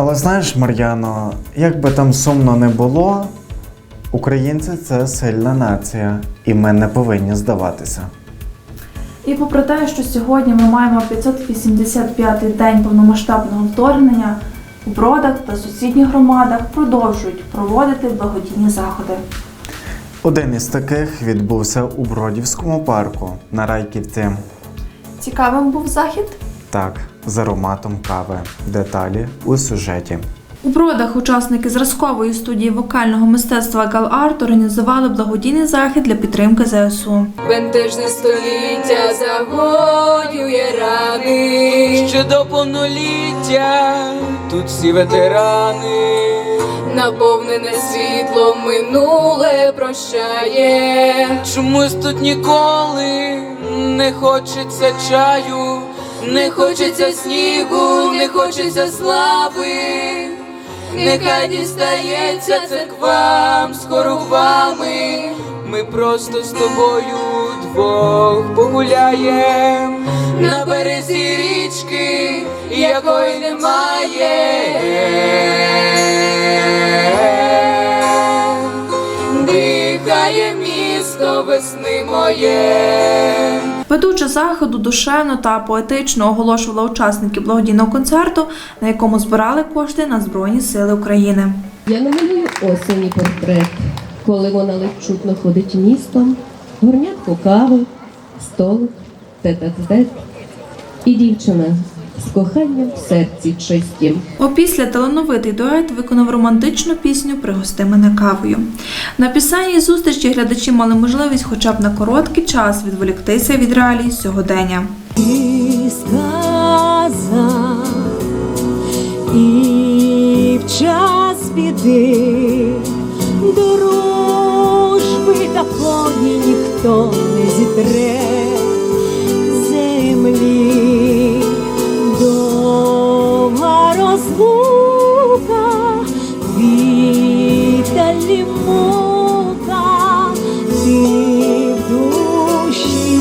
Але знаєш, Мар'яно, як би там сумно не було, українці це сильна нація, і ми не повинні здаватися. І попри те, що сьогодні ми маємо 585-й день повномасштабного вторгнення, у Бродах та сусідніх громадах продовжують проводити благодійні заходи. Один із таких відбувся у Бродівському парку на Райківці. Цікавим був захід. Так, з ароматом кави. Деталі у сюжеті. У Бродах учасники зразкової студії вокального мистецтва Галарт організували благодійний захід для підтримки ЗСУ. Бентежне століття загоює рани, Ще до повноліття тут всі ветерани. наповнене світлом минуле прощає. Чомусь тут ніколи не хочеться чаю, Не хочеться снігу, не хочеться слави. Нехай дістається церквам з хоровами. ми просто з тобою двох погуляєм. На березі річки, якої немає. Дихає місто весни моє. Ведуча заходу душевно та поетично оголошувала учасників благодійного концерту, на якому збирали кошти на Збройні Сили України. Я намалюю осені портрет, коли вона ледь чутно ходить містом, горнятку кави, столик, тет-а-тет і дівчина з коханням в серці чистім. Опісля талановитий дует виконав романтичну пісню Пригости мене кавою. На пісенній зустрічі глядачі мали можливість хоча б на короткий час відволіктися від реалій сьогодення. І сказав, і в час біди дружби такої ніхто не зітре землі розлука, віталі мука, ти в душі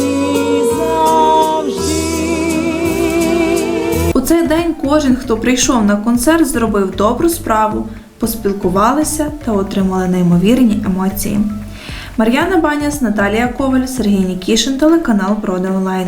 завжди. У цей день кожен, хто прийшов на концерт, зробив добру справу, поспілкувалися та отримали неймовірні емоції. Мар'яна Баняс, Наталія Коваль, Сергій Нікішин, телеканал Броди Онлайн.